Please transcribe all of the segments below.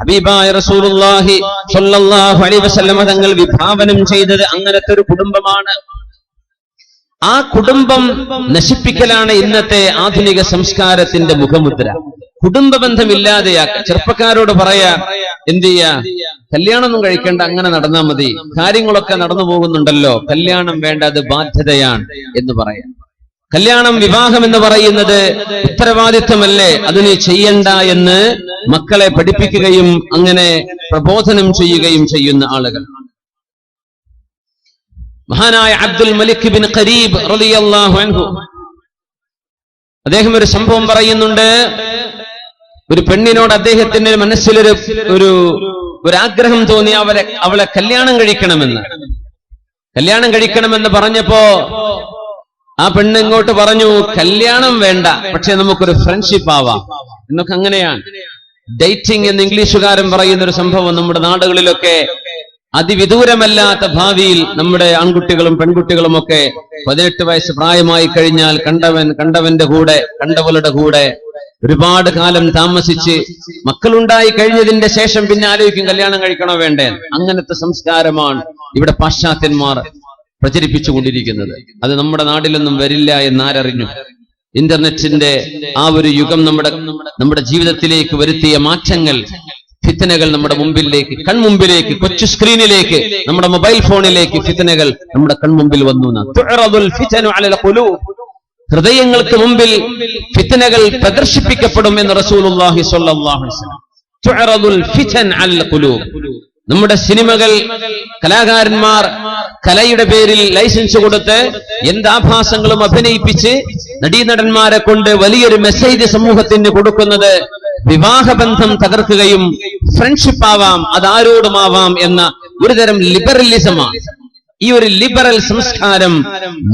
ഹബീബായ റസൂലുള്ളാഹി സ്വല്ലല്ലാഹു അലൈഹി തങ്ങൾ വിഭാവനം ചെയ്തത് അങ്ങനത്തെ ഒരു കുടുംബമാണ്. ആ കുടുംബം നശിപ്പിക്കലാണ് ഇന്നത്തെ ആധുനിക സംസ്കാരത്തിന്റെ മുഖമുദ്ര. കുടുംബ ബന്ധമില്ലാതെയാക്ക. ചെറുപ്പക്കാരോട് പറയാ എന്ത് ചെയ്യാ? കല്യാണമൊന്നും കഴിക്കേണ്ട അങ്ങനെ നടന്നാ മതി. കാര്യങ്ങളൊക്കെ നടന്നു പോകുന്നുണ്ടല്ലോ. കല്യാണം വേണ്ട അത് ബാധ്യതയാണ് എന്ന് പറയാം. കല്യാണം വിവാഹം എന്ന് പറയുന്നത് ഉത്തരവാദിത്വമല്ലേ? അത് ചെയ്യണ്ട എന്ന് മക്കളെ പഠിപ്പിക്കുകയും അങ്ങനെ പ്രബോധനം ചെയ്യുകയും ചെയ്യുന്ന ആളുകൾ. മഹാനായ അബ്ദുൽ മലിക് ബിൻ ഖരീബ് റളിയല്ലാഹു അൻഹു. അദ്ദേഹം ഒരു സംഭവം പറയുന്നുണ്ട്. ഒരു പെണ്ണിനോട് അദ്ദേഹത്തിന്റെ മനസ്സിലൊരു ഒരു ഒരു ആഗ്രഹം തോന്നി അവരെ അവളെ കല്യാണം കഴിക്കണമെന്ന്. കല്യാണം കഴിക്കണമെന്ന് പറഞ്ഞപ്പോ ആ പെണ്ണ് ഇങ്ങോട്ട് പറഞ്ഞു കല്യാണം വേണ്ട പക്ഷെ നമുക്കൊരു ഫ്രണ്ട്ഷിപ്പ് ആവാം. എന്നൊക്കെ അങ്ങനെയാണ്. ഡേറ്റിംഗ് എന്ന് ഇംഗ്ലീഷുകാരൻ പറയുന്ന ഒരു സംഭവം നമ്മുടെ നാടുകളിലൊക്കെ അതിവിദൂരമല്ലാത്ത ഭാവിയിൽ നമ്മുടെ ആൺകുട്ടികളും പെൺകുട്ടികളും ഒക്കെ പതിനെട്ട് വയസ്സ് പ്രായമായി കഴിഞ്ഞാൽ കണ്ടവൻ കണ്ടവന്റെ കൂടെ കണ്ടവളുടെ കൂടെ ഒരുപാട് കാലം താമസിച്ച് മക്കളുണ്ടായി കഴിഞ്ഞതിന്റെ ശേഷം പിന്നെ ആലോചിക്കും കല്യാണം കഴിക്കണോ വേണ്ടേ? അങ്ങനത്തെ സംസ്കാരമാണ് ഇവിടെ പാശ്ചാത്യന്മാർ പ്രചരിപ്പിച്ചുകൊണ്ടിരിക്കുന്നത്. അത് നമ്മുടെ നാട്ടിലൊന്നും വരില്ല എന്ന് ആരറിഞ്ഞു? ഇന്റർനെറ്റിന്റെ ആ ഒരു യുഗം നമ്മുടെ നമ്മുടെ ജീവിതത്തിലേക്ക് വരുത്തിയ മാറ്റങ്ങൾ ഫിത്തനകൾ നമ്മുടെ മുമ്പിലേക്ക് കൺമുമ്പിലേക്ക് കൊച്ചു സ്ക്രീനിലേക്ക് നമ്മുടെ മൊബൈൽ ഫോണിലേക്ക് ഫിത്തനകൾ നമ്മുടെ കൺമുമ്പിൽ വന്നു. ഹൃദയങ്ങൾക്ക് മുമ്പിൽ ഫിത്തനകൾ പ്രദർശിപ്പിക്കപ്പെടും എന്ന് റസൂലുള്ളാഹി സ്വല്ലല്ലാഹു അലൈഹി വസല്ലം അൽ ഖുലൂബ്. നമ്മുടെ സിനിമകൾ കലാകാരന്മാർ കലയുടെ പേരിൽ ലൈസൻസ് കൊടുത്ത് എന്താഭാസങ്ങളും അഭിനയിപ്പിച്ച് നടീനടന്മാരെ കൊണ്ട് വലിയൊരു മെസ്സേജ് സമൂഹത്തിന് കൊടുക്കുന്നത് വിവാഹബന്ധം തകർക്കുകയും ഫ്രണ്ട്ഷിപ്പ് ആവാം അതാരോടുമാവാം എന്ന ഒരുതരം ലിബറലിസമാണ് ഈ ഒരു ലിബറൽ സംസ്കാരം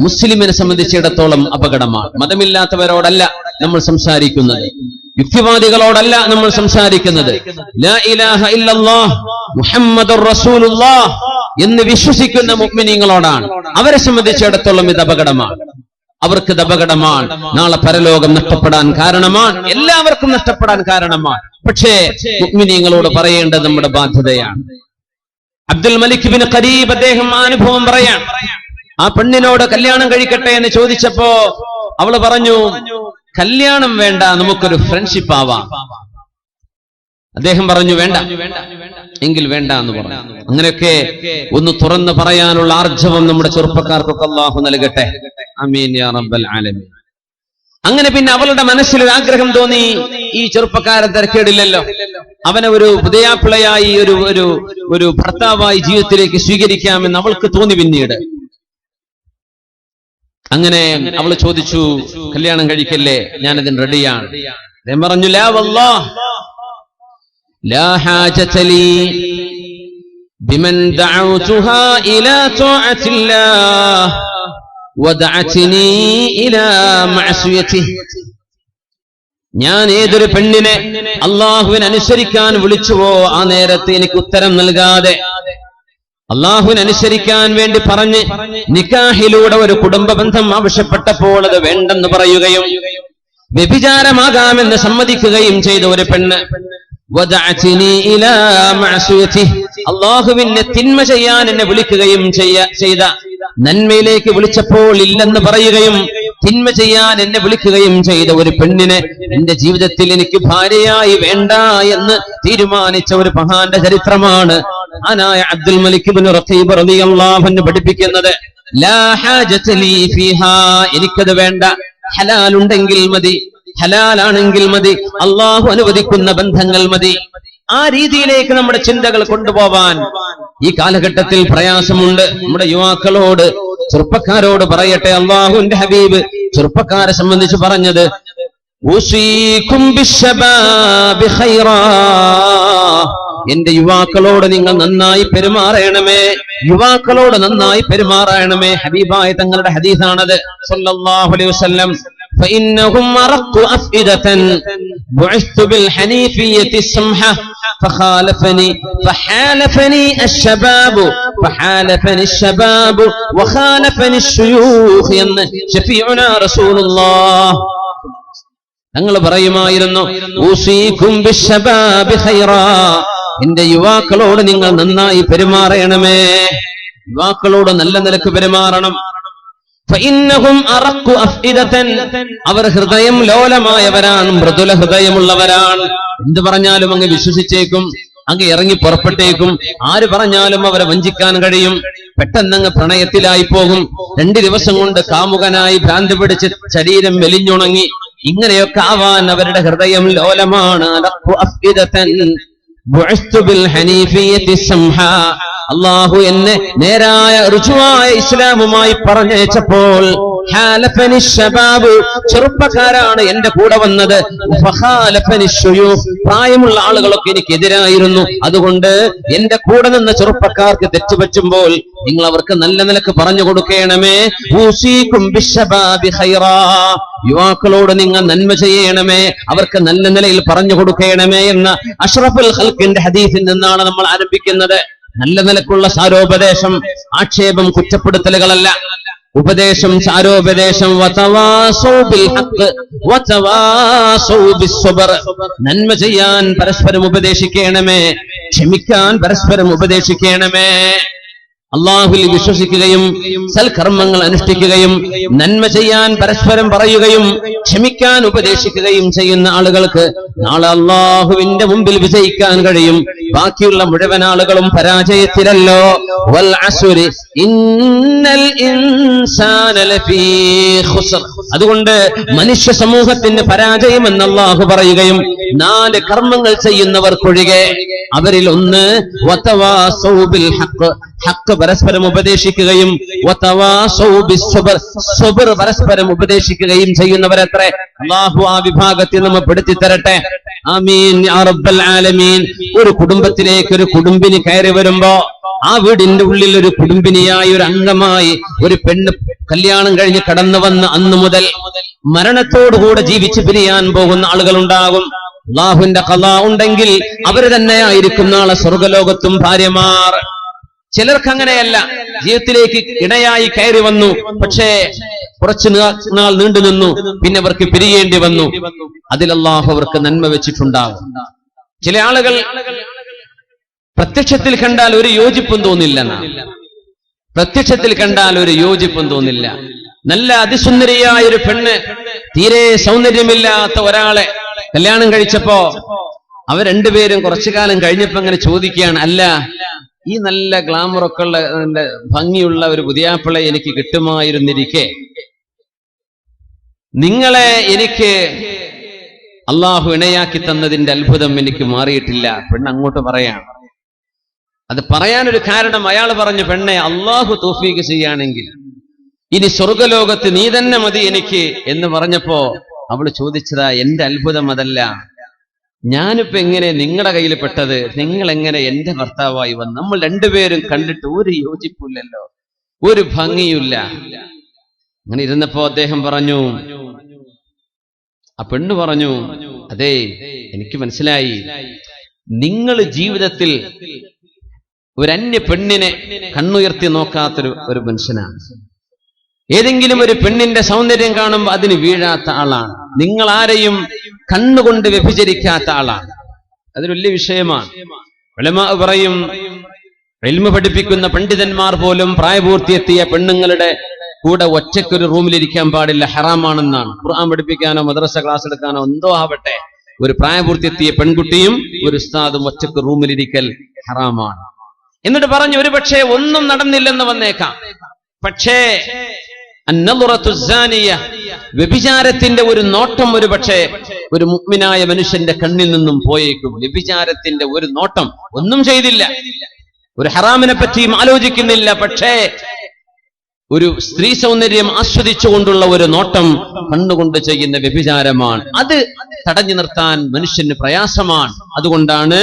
മുസ്ലിമിനെ സംബന്ധിച്ചിടത്തോളം അപകടമാണ്. മതമില്ലാത്തവരോടല്ല നമ്മൾ സംസാരിക്കുന്നത്. യുക്തിവാദികളോടല്ല നമ്മൾ സംസാരിക്കുന്നത്. എന്ന് വിശ്വസിക്കുന്ന മുഅ്മിനീങ്ങളോടാണ് അവരെ സംബന്ധിച്ചിടത്തോളം ഇത് അപകടമാണ്. അവർക്ക് അപകടമാണ്. നാളെ പരലോകം നഷ്ടപ്പെടാൻ കാരണമാണ്. എല്ലാവർക്കും നഷ്ടപ്പെടാൻ കാരണമാണ്. പക്ഷേ മുഅ്മിനീങ്ങളോട് പറയേണ്ടത് നമ്മുടെ ബാധ്യതയാണ്. അബ്ദുൽ മലിക് ബിൻ ഖരീബ് അദ്ദേഹം അനുഭവം പറയാം. ആ പെണ്ണിനോട് കല്യാണം കഴിക്കട്ടെ എന്ന് ചോദിച്ചപ്പോ അവൾ പറഞ്ഞു കല്യാണം വേണ്ട നമുക്കൊരു ഫ്രണ്ട്ഷിപ്പ് ആവാം. അദ്ദേഹം പറഞ്ഞു വേണ്ട. എങ്കിൽ വേണ്ട എന്ന് പറഞ്ഞു. അങ്ങനെയൊക്കെ ഒന്ന് തുറന്ന് പറയാനുള്ള ആർജവം നമ്മുടെ ചെറുപ്പക്കാർക്കൊക്കെ അള്ളാഹു നൽകട്ടെ. യാ റബ്ബൽ ആലമീൻ. അങ്ങനെ പിന്നെ അവളുടെ മനസ്സിൽ ഒരു ആഗ്രഹം തോന്നി. ഈ ചെറുപ്പക്കാരൻ തിരക്കേടില്ലല്ലോ. അവനെ ഒരു പുതിയാപ്പിളയായി ഒരു ഒരു ഒരു ഭർത്താവായി ജീവിതത്തിലേക്ക് സ്വീകരിക്കാമെന്ന് അവൾക്ക് തോന്നി പിന്നീട്. അങ്ങനെ അവൾ ചോദിച്ചു കല്യാണം കഴിക്കല്ലേ? ഞാനതിന് റെഡിയാണ്. അദ്ദേഹം പറഞ്ഞു ലാ ലാ ബിമൻ ഇലാ ഇലാ ഞാൻ ഏതൊരു പെണ്ണിനെ അള്ളാഹുവിനെ അനുസരിക്കാൻ വിളിച്ചുവോ ആ നേരത്തെ എനിക്ക് ഉത്തരം നൽകാതെ അള്ളാഹുവിനെ അനുസരിക്കാൻ വേണ്ടി പറഞ്ഞ് നിക്കാഹിലൂടെ ഒരു കുടുംബ ബന്ധം ആവശ്യപ്പെട്ടപ്പോൾ അത് വേണ്ടെന്ന് പറയുകയും വ്യഭിചാരമാകാമെന്ന് സമ്മതിക്കുകയും ചെയ്ത ഒരു പെണ്ണ്. അള്ളാഹുവിന്റെ തിന്മ ചെയ്യാൻ എന്നെ വിളിക്കുകയും ചെയ്ത. നന്മയിലേക്ക് വിളിച്ചപ്പോൾ ഇല്ലെന്ന് പറയുകയും തിന്മ ചെയ്യാൻ എന്നെ വിളിക്കുകയും ചെയ്ത ഒരു പെണ്ണിനെ എന്റെ ജീവിതത്തിൽ എനിക്ക് ഭാര്യയായി വേണ്ട എന്ന് തീരുമാനിച്ച ഒരു മഹാന്റെ ചരിത്രമാണ്. ആനായ അബ്ദുൽ മലിക് ബിൻ റഖീബ് റളിയല്ലാഹു അൻഹു പഠിപ്പിക്കുന്നത് ലാ ഹാജത ലീ ഫീഹാ എനിക്കത് വേണ്ട ഹലാൽ ഉണ്ടെങ്കിൽ മതി ഹലാലാണെങ്കിൽ മതി അല്ലാഹു അനുവദിക്കുന്ന ബന്ധങ്ങൾ മതി ആ രീതിയിലേക്ക് നമ്മുടെ ചിന്തകൾ കൊണ്ടുപോവാൻ ഈ കാലഘട്ടത്തിൽ പ്രയാസമുണ്ട് നമ്മുടെ യുവാക്കളോട് ചെറുപ്പക്കാരോട് പറയട്ടെ അള്ളാഹുവിന്റെ ഹബീബ് ചെറുപ്പക്കാരെ സംബന്ധിച്ച് പറഞ്ഞത്. എന്റെ യുവാക്കളോട് നിങ്ങൾ നന്നായി പെരുമാറണമേ യുവാക്കളോട് നന്നായി പെരുമാറണമേ ഹബീബായ തങ്ങളുടെ ഹദീസാണത് സല്ലല്ലാഹു അലൈഹി വസല്ലം فإنهم أرق أفئدة بعثت بالحنيفية السمحة فخالفني فحالفني الشباب فحالفني الشباب وخالفني الشيوخ എന്ന് شفيعنا رسول الله ഞങ്ങൾ പറയുമായിരുന്നു ഊസീക്കും ബിശ്ശബാബി ഖൈറാ. എന്റെ യുവാക്കളോട് നിങ്ങൾ നന്നായി പെരുമാറണമേ. യുവാക്കളോട് നല്ല നിലയ്ക്ക് പെരുമാറണം. അവർ ഹൃദയം ലോലമായവരാണ് മൃദുല ഹൃദയമുള്ളവരാണ്. എന്ത് പറഞ്ഞാലും അങ്ങ് വിശ്വസിച്ചേക്കും അങ്ങ് ഇറങ്ങി പുറപ്പെട്ടേക്കും. ആര് പറഞ്ഞാലും അവരെ വഞ്ചിക്കാൻ കഴിയും. പെട്ടെന്നങ്ങ് പ്രണയത്തിലായി പോകും രണ്ടു ദിവസം കൊണ്ട് കാമുകനായി ഭ്രാന്തി പിടിച്ച് ശരീരം മെലിഞ്ഞുണങ്ങി. ഇങ്ങനെയൊക്കെ ആവാൻ അവരുടെ ഹൃദയം ലോലമാണ്. അള്ളാഹു എന്നെ നേരായ ഋജുവായ ഇസ്ലാമുമായി പറഞ്ഞയച്ചപ്പോൾ ചെറുപ്പക്കാരാണ് എന്റെ കൂടെ വന്നത്. പ്രായമുള്ള ആളുകളൊക്കെ എനിക്കെതിരായിരുന്നു. അതുകൊണ്ട് എന്റെ കൂടെ നിന്ന ചെറുപ്പക്കാർക്ക് തെറ്റുപറ്റുമ്പോൾ നിങ്ങൾ അവർക്ക് നല്ല നിലയ്ക്ക് പറഞ്ഞു കൊടുക്കണമേ. യുവാക്കളോട് നിങ്ങൾ നന്മ ചെയ്യണമേ. അവർക്ക് നല്ല നിലയിൽ പറഞ്ഞു കൊടുക്കണമേ എന്ന അഷ്റഫുൽ ഹൽക്കിന്റെ ഹദീസിൽ നിന്നാണ് നമ്മൾ ആരംഭിക്കുന്നത്. നല്ല നിലക്കുള്ള സാരോപദേശം ആക്ഷേപം കുറ്റപ്പെടുത്തലുകളല്ല. ഉപദേശം ചാരോപദേശം. നന്മ ചെയ്യാൻ പരസ്പരം ഉപദേശിക്കണമേ ക്ഷമിക്കാൻ പരസ്പരം ഉപദേശിക്കണമേ അള്ളാഹുവിൽ വിശ്വസിക്കുകയും സൽക്കർമ്മങ്ങൾ അനുഷ്ഠിക്കുകയും നന്മ ചെയ്യാൻ പരസ്പരം പറയുകയും ക്ഷമിക്കാൻ ഉപദേശിക്കുകയും ചെയ്യുന്ന ആളുകൾക്ക് നാളെ അള്ളാഹുവിന്റെ മുമ്പിൽ വിജയിക്കാൻ കഴിയും ബാക്കിയുള്ള മുഴുവൻ ആളുകളും പരാജയത്തിലല്ലോ വൽ ഇന്നൽ. അതുകൊണ്ട് മനുഷ്യ സമൂഹത്തിന് പരാജയം എന്ന് അള്ളാഹു പറയുകയും നാല് കർമ്മങ്ങൾ ചെയ്യുന്നവർക്കൊഴികെ അവരിൽ ഒന്ന്. ഹക്ക് പരസ്പരം ഉപദേശിക്കുകയും പരസ്പരം ഉപദേശിക്കുകയും ചെയ്യുന്നവരത്രേ. അള്ളാഹു ആ വിഭാഗത്തിൽ നമ്മൾ പെടുത്തി തരട്ടെ. ആലമീൻ. ഒരു കുടുംബത്തിലേക്ക് ഒരു കുടുംബിനി കയറി വരുമ്പോ ആ വീടിന്റെ ഉള്ളിൽ ഒരു കുടുംബിനിയായി ഒരു അംഗമായി ഒരു പെണ്ണ് കല്യാണം കഴിഞ്ഞ് കടന്നു വന്ന അന്ന് മുതൽ മരണത്തോടുകൂടെ ജീവിച്ച് പിരിയാൻ പോകുന്ന ആളുകളുണ്ടാകും. അള്ളാഹുവിന്റെ കല ഉണ്ടെങ്കിൽ അവർ തന്നെയായിരിക്കും നാളെ സ്വർഗലോകത്തും ഭാര്യമാർ. ചിലർക്ക് അങ്ങനെയല്ല ജീവിതത്തിലേക്ക് ഇണയായി കയറി വന്നു. പക്ഷേ കുറച്ചു നാൾ നീണ്ടു നിന്നു പിന്നെ അവർക്ക് പിരിയേണ്ടി വന്നു. അതിൽ അവർക്ക് നന്മ വെച്ചിട്ടുണ്ടാകും ചില ആളുകൾ പ്രത്യക്ഷത്തിൽ കണ്ടാൽ ഒരു യോജിപ്പും തോന്നില്ല പ്രത്യക്ഷത്തിൽ കണ്ടാൽ ഒരു യോജിപ്പും തോന്നില്ല. നല്ല അതിസുന്ദരിയായ ഒരു പെണ്ണ് തീരെ സൗന്ദര്യമില്ലാത്ത ഒരാളെ കല്യാണം കഴിച്ചപ്പോ അവർ രണ്ടുപേരും കുറച്ചു കാലം കഴിഞ്ഞപ്പോ അങ്ങനെ ചോദിക്കുകയാണ് അല്ല ഈ നല്ല ഗ്ലാമറൊക്കെ ഉള്ള ഭംഗിയുള്ള ഒരു പുതിയാപ്പിളെ എനിക്ക് കിട്ടുമായിരുന്നിരിക്കെ. നിങ്ങളെ എനിക്ക് അള്ളാഹു ഇണയാക്കി തന്നതിന്റെ അത്ഭുതം എനിക്ക് മാറിയിട്ടില്ല. പെണ്ണ് അങ്ങോട്ട് പറയാണ്. അത് പറയാനൊരു കാരണം അയാൾ പറഞ്ഞു പെണ്ണെ അള്ളാഹു തോഫീക്ക് ചെയ്യുകയാണെങ്കിൽ ഇനി സ്വർഗലോകത്ത് നീ തന്നെ മതി എനിക്ക്. എന്ന് പറഞ്ഞപ്പോ അവൾ ചോദിച്ചതാ എന്റെ അത്ഭുതം അതല്ല. ഞാനിപ്പോ എങ്ങനെ നിങ്ങളുടെ കയ്യിൽ പെട്ടത്? നിങ്ങൾ എങ്ങനെ എന്റെ ഭർത്താവായി വന്നു? നമ്മൾ രണ്ടുപേരും കണ്ടിട്ട് ഒരു യോജിപ്പില്ലല്ലോ ഒരു ഭംഗിയില്ല അങ്ങനെ ഇരുന്നപ്പോ അദ്ദേഹം പറഞ്ഞു ആ പെണ്ണ് പറഞ്ഞു അതെ എനിക്ക് മനസ്സിലായി. നിങ്ങൾ ജീവിതത്തിൽ ഒരു അന്യ പെണ്ണിനെ കണ്ണുയർത്തി നോക്കാത്തൊരു ഒരു മനുഷ്യനാണ്. ഏതെങ്കിലും ഒരു പെണ്ണിന്റെ സൗന്ദര്യം കാണുമ്പോൾ അതിന് വീഴാത്ത ആളാണ്. നിങ്ങൾ ആരെയും കണ്ണുകൊണ്ട് വ്യഭിചരിക്കാത്ത ആളാണ്. അതൊരു വലിയ വിഷയമാണ്. പറയും എൽമ പഠിപ്പിക്കുന്ന പണ്ഡിതന്മാർ പോലും പ്രായപൂർത്തിയെത്തിയ പെണ്ണുങ്ങളുടെ കൂടെ ഒറ്റയ്ക്കൊരു റൂമിലിരിക്കാൻ പാടില്ല ഹറാമാണെന്നാണ്. ഖുർആൻ പഠിപ്പിക്കാനോ മദ്രസ ക്ലാസ് എടുക്കാനോ എന്തോ ആവട്ടെ ഒരു പ്രായപൂർത്തിയെത്തിയ പെൺകുട്ടിയും ഒരു ഉസ്താദും ഒറ്റയ്ക്ക് റൂമിലിരിക്കൽ ഹറാമാണ്. എന്നിട്ട് പറഞ്ഞു ഒരു പക്ഷേ ഒന്നും നടന്നില്ലെന്ന് വന്നേക്കാം. പക്ഷേ വ്യഭിചാരത്തിന്റെ ഒരു നോട്ടം ഒരു പക്ഷേ ഒരു മുഗ്മിനായ മനുഷ്യന്റെ കണ്ണിൽ നിന്നും പോയേക്കും. വ്യഭിചാരത്തിന്റെ ഒരു നോട്ടം ഒന്നും ചെയ്തില്ല. ഒരു ഹറാമിനെ പറ്റിയും ആലോചിക്കുന്നില്ല. പക്ഷേ ഒരു സ്ത്രീ സൗന്ദര്യം ആസ്വദിച്ചുകൊണ്ടുള്ള ഒരു നോട്ടം കണ്ണുകൊണ്ട് ചെയ്യുന്ന വ്യഭിചാരമാണ്. അത് തടഞ്ഞു നിർത്താൻ മനുഷ്യന് പ്രയാസമാണ്. അതുകൊണ്ടാണ്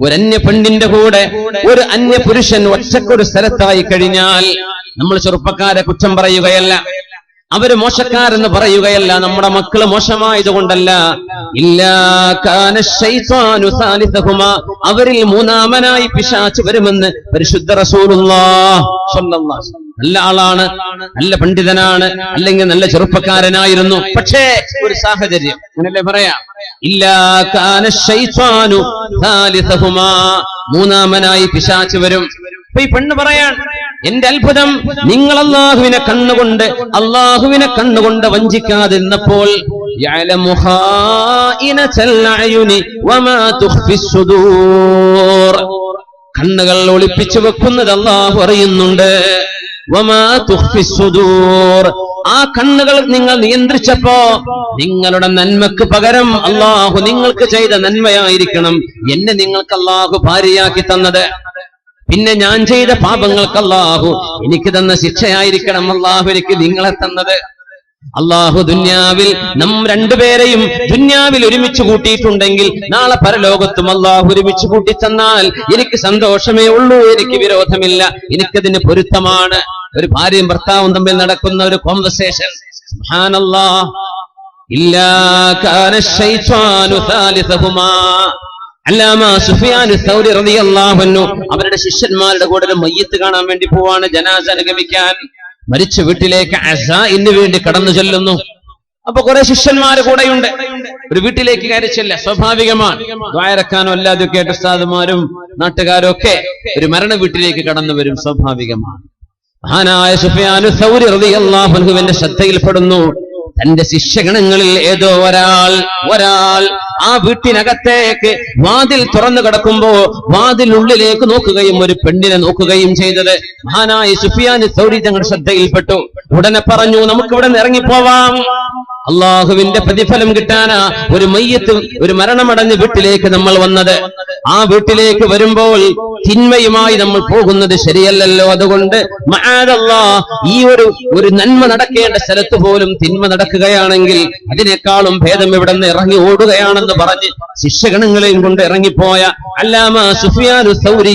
ഒരു അന്യ പെണ്ണിന്റെ കൂടെ ഒരു അന്യ പുരുഷൻ ഒറ്റക്കൊരു സ്ഥലത്തായി കഴിഞ്ഞാൽ നമ്മൾ ചെറുപ്പക്കാരെ കുറ്റം പറയുകയല്ല. അവർ മോശക്കാരെന്ന് പറയുകയല്ല. നമ്മുടെ മക്കൾ മോശമായതുകൊണ്ടല്ല. കൊണ്ടല്ല. അവരിൽ മൂന്നാമനായി പിശാച്ച് വരുമെന്ന് പരിശുദ്ധ നല്ല ആളാണ് നല്ല പണ്ഡിതനാണ് അല്ലെങ്കിൽ നല്ല ചെറുപ്പക്കാരനായിരുന്നു. പക്ഷേ ഒരു സാഹചര്യം. അങ്ങനല്ലേ പറയാം? മൂന്നാമനായി പിശാച്ച് വരും അപ്പൊ ഈ പെണ്ണ് പറയാൻ എന്റെ അത്ഭുതം നിങ്ങൾ അള്ളാഹുവിനെ കണ്ണുകൊണ്ട് അള്ളാഹുവിനെ കണ്ണുകൊണ്ട് വഞ്ചിക്കാതിരുന്നപ്പോൾ. കണ്ണുകൾ ഒളിപ്പിച്ചു വെക്കുന്നത് അള്ളാഹു അറിയുന്നുണ്ട്. ആ കണ്ണുകൾ നിങ്ങൾ നിയന്ത്രിച്ചപ്പോ നിങ്ങളുടെ നന്മക്ക് പകരം അള്ളാഹു നിങ്ങൾക്ക് ചെയ്ത നന്മയായിരിക്കണം. എന്നെ നിങ്ങൾക്ക് അള്ളാഹു ഭാര്യയാക്കി തന്നത്. പിന്നെ ഞാൻ ചെയ്ത പാപങ്ങൾക്ക് അള്ളാഹു എനിക്ക് തന്ന ശിക്ഷയായിരിക്കണം അള്ളാഹു എനിക്ക് നിങ്ങളെ തന്നത്. അള്ളാഹു ദുന്യാവിൽ നം രണ്ടുപേരെയും ദുന്യാവിൽ ഒരുമിച്ച് കൂട്ടിയിട്ടുണ്ടെങ്കിൽ നാളെ പരലോകത്തും അള്ളാഹു ഒരുമിച്ച് കൂട്ടിത്തന്നാൽ എനിക്ക് സന്തോഷമേ ഉള്ളൂ എനിക്ക് വിരോധമില്ല എനിക്കതിന് പൊരുത്തമാണ്. ഒരു ഭാര്യയും ഭർത്താവും തമ്മിൽ നടക്കുന്ന ഒരു കോൺവെർസേഷൻ അവരുടെ ശിഷ്യന്മാരുടെ കൂടെ മയ്യത്ത് കാണാൻ വേണ്ടി പോവാണ് ജനാസ അനുഗമിക്കാൻ. മരിച്ച വീട്ടിലേക്ക് അസാഇന് വേണ്ടി കടന്നു ചെല്ലുന്നു. അപ്പൊ കുറെ ശിഷ്യന്മാര് കൂടെയുണ്ട്. ഒരു വീട്ടിലേക്ക് കയറി സ്വാഭാവികമാണ്. ദ്വായറക്കാനോ ആയിട്ട് ഉസ്താദുമാരും നാട്ടുകാരും ഒക്കെ ഒരു മരണ വീട്ടിലേക്ക് കടന്നു വരും. സ്വാഭാവികമാണ്. മഹാനായ സുഫിയാനു സൗരി അൻഹുവിന്റെ ശ്രദ്ധയിൽപ്പെടുന്നു. തന്റെ ശിഷ്യഗണങ്ങളിൽ ഏതോ ഒരാൾ ഒരാൾ ആ വീട്ടിനകത്തേക്ക് വാതിൽ തുറന്നു കിടക്കുമ്പോ വാതിലുള്ളിലേക്ക് നോക്കുകയും ഒരു പെണ്ണിനെ നോക്കുകയും ചെയ്തത്. മഹാനായ സുഫിയാൻ സൗരി തങ്ങളുടെ ശ്രദ്ധയിൽപ്പെട്ടു. ഉടനെ പറഞ്ഞു നമുക്ക് ഇവിടെ നിന്ന് ഇറങ്ങിപ്പോവാം. അള്ളാഹുവിന്റെ പ്രതിഫലം കിട്ടാനാ ഒരു മയ്യത്ത് ഒരു മരണമടഞ്ഞ് വീട്ടിലേക്ക് നമ്മൾ വന്നത്. ആ വീട്ടിലേക്ക് വരുമ്പോൾ തിന്മയുമായി നമ്മൾ പോകുന്നത് ശരിയല്ലല്ലോ. അതുകൊണ്ട് ഈ ഒരു ഒരു നന്മ നടക്കേണ്ട സ്ഥലത്ത് പോലും തിന്മ നടക്കുകയാണെങ്കിൽ അതിനേക്കാളും ഭേദം ഇവിടെ നിന്ന് ഇറങ്ങി ഓടുകയാണെന്ന് പറഞ്ഞ് ശിഷ്യഗണങ്ങളെയും കൊണ്ട് ഇറങ്ങിപ്പോയ അല്ലാമ സൗരി